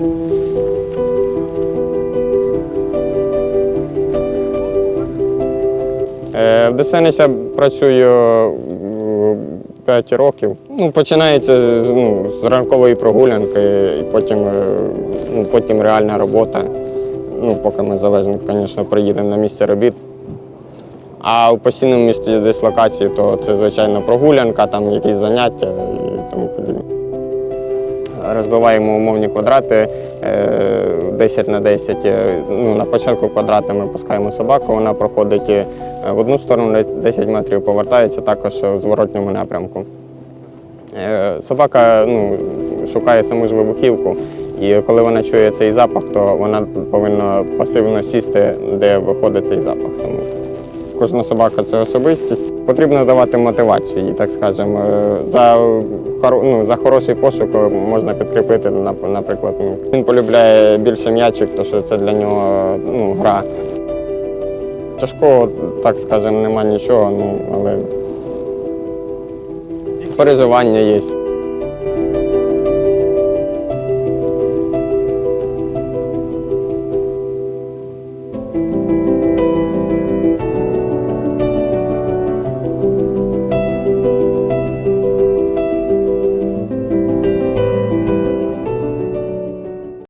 Е, В ДСНС працюю 5 років. Ну, починається ну, з ранкової прогулянки, і потім, е, ну, потім реальна робота. Ну, поки ми залежно, звісно, приїдемо на місце робіт. А у постійному місці дислокації, то це звичайно прогулянка, там якісь заняття і тому подібне. Розбиваємо умовні квадрати е, 10 на 10. Е, Ну, на початку квадрата ми пускаємо собаку, вона проходить е, в одну сторону 10 метрів, повертається також в зворотньому напрямку. Е, Собака ну, шукає саму ж вибухівку, і коли вона чує цей запах, то вона повинна пасивно сісти, де виходить цей запах саме. Кожна собака це особистість. Потрібно давати мотивацію, і так скажемо. Е, За, ну, за хороший пошук е, можна підкріпити, нап- наприклад. Він полюбляє більше м'ячик, тому що це для нього ну, гра. Тяжкого, так скажемо, немає нічого, ну, але переживання є.